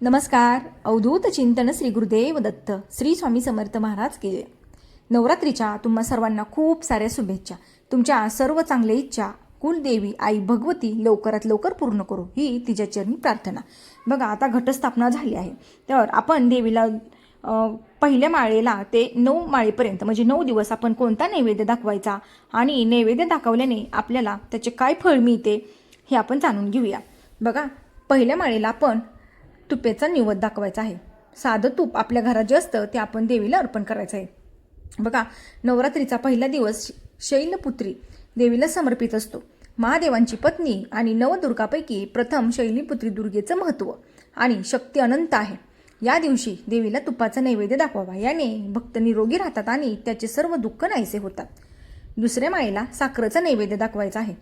नमस्कार. अवधूत चिंतन श्री गुरुदेव दत्त श्री स्वामी समर्थ महाराज केले नवरात्रीच्या तुम्हा सर्वांना खूप साऱ्या शुभेच्छा. तुमच्या सर्व चांगल्या इच्छा कुलदेवी आई भगवती लवकरात लवकर पूर्ण करू ही तिच्या चरणी प्रार्थना. बघा आता घटस्थापना झाली आहे. तर आपण देवीला पहिल्या माळेला ते नऊ माळेपर्यंत म्हणजे नऊ दिवस आपण कोणता नैवेद्य दाखवायचा आणि नैवेद्य दाखवल्याने आपल्याला त्याचे काय फळ मिळते हे आपण जाणून घेऊया. बघा पहिल्या माळेला आपण तुपेचा निवद दाखवायचा आहे. साधं तूप आपल्या घरात जे असतं ते आपण देवीला अर्पण करायचं आहे. बघा नवरात्रीचा पहिला दिवस शैलपुत्री देवीला समर्पित असतो. महादेवांची पत्नी आणि नवदुर्गापैकी प्रथम शैलीपुत्री दुर्गेचं महत्त्व आणि शक्ती अनंत आहे. या दिवशी देवीला तुपाचा नैवेद्य दाखवावा. याने भक्त निरोगी राहतात आणि त्याचे सर्व दुःख नाहीसे होतात. दुसऱ्या माळेला साखरेचा नैवेद्य दाखवायचा आहे.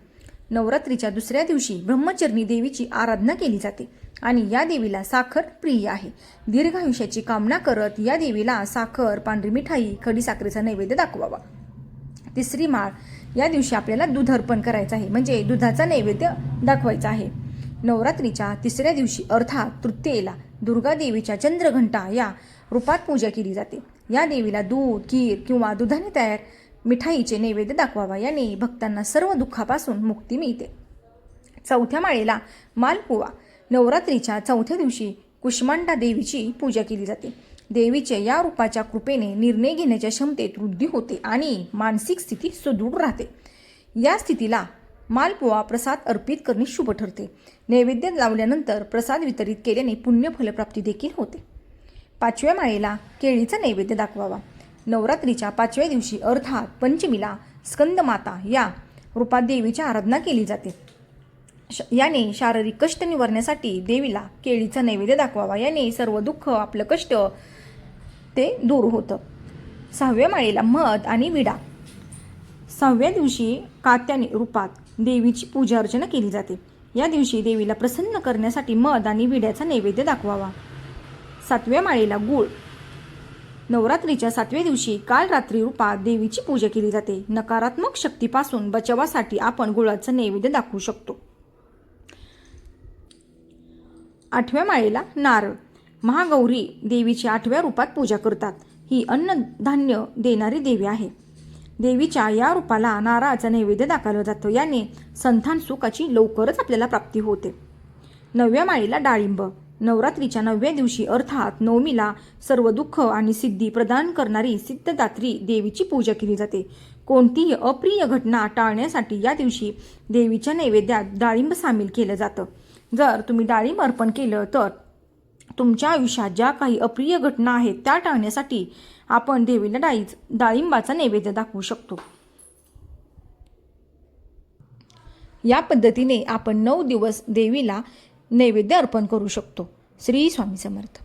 नवरात्रीच्या दुसऱ्या दिवशी ब्रह्मचरणी देवीची आराधना केली जाते आणि या देवीला साखर प्रिय आहे. दीर्घ आयुष्याची कामना करत या देवीला साखर पांढरी मिठाई खडी साखरेचा नैवेद्य दाखवावा. तिसरी माळ या दिवशी आपल्याला दूध अर्पण करायचं आहे. म्हणजे दुधाचा नैवेद्य दाखवायचा आहे. नवरात्रीच्या तिसऱ्या दिवशी अर्थात तृतीयेला दुर्गा देवीच्या चंद्रघंटा या रूपात पूजा केली जाते. या देवीला दूध खीर किंवा दुधाने तयार मिठाईचे नैवेद्य दाखवावा. याने भक्तांना सर्व दुःखापासून मुक्ती मिळते. चौथ्या माळेला मालपुवा. नवरात्रीच्या चौथ्या दिवशी कुष्मांडा देवीची पूजा केली जाते. देवीच्या या रूपाच्या कृपेने निर्णय घेण्याच्या क्षमतेत वृद्धी होते आणि मानसिक स्थिती सुदृढ राहते. या स्थितीला मालपुवा प्रसाद अर्पित करणे शुभ ठरते. नैवेद्य लावल्यानंतर प्रसाद वितरित केल्याने पुण्य फलप्राप्ती देखील होते. पाचव्या माळेला केळीचा नैवेद्य दाखवावा. नवरात्रीच्या पाचव्या दिवशी अर्थात पंचमीला स्कंदमाता या रूपात देवीची आराधना केली जाते. श- याने शारीरिक कष्ट निवारण्यासाठी देवीला केळीचा नैवेद्य दाखवावा. याने सर्व दुःख आपलं कष्ट ते दूर होतं. सहाव्या माळेला मध आणि विडा. सहाव्या दिवशी कात्याने रूपात देवीची पूजा अर्चना केली जाते. या दिवशी देवीला प्रसन्न करण्यासाठी मध आणि विड्याचा नैवेद्य दाखवावा. सातव्या माळेला गूळ. नवरात्रीच्या सातव्या दिवशी काल रात्री रूपात देवीची पूजा केली जाते. नकारात्मक शक्तीपासून बचावासाठी आपण गुळाचं नैवेद्य दाखवू शकतो. आठव्या माळेला नारळ. महागौरी देवीची आठव्या रूपात पूजा करतात. ही अन्नधान्य देणारी देवी आहे. देवीच्या या रूपाला नारळाचा नैवेद्य दाखवला जातो. याने संतान सुखाची लवकरच आपल्याला प्राप्ती होते. नवव्या माळीला डाळिंब. नवरात्रीच्या नवव्या दिवशी अर्थात नवमीला सर्व दुःख आणि सिद्धी प्रदान करणारी सिद्धदात्री देवीची पूजा केली जाते. कोणतीही अप्रिय घटना टाळण्यासाठी या दिवशी देवीच्या नैवेद्यात डाळिंब सामील केलं जातं. जर तुम्ही डाळिंब अर्पण केलं तर तुमच्या आयुष्यात ज्या काही अप्रिय घटना आहेत त्या टाळण्यासाठी आपण देवीला डाळीच डाळिंबाचा नैवेद्य दाखवू शकतो. या पद्धतीने आपण नऊ दिवस देवीला नैवेद्य अर्पण करू शकतो. श्री स्वामी समर्थ.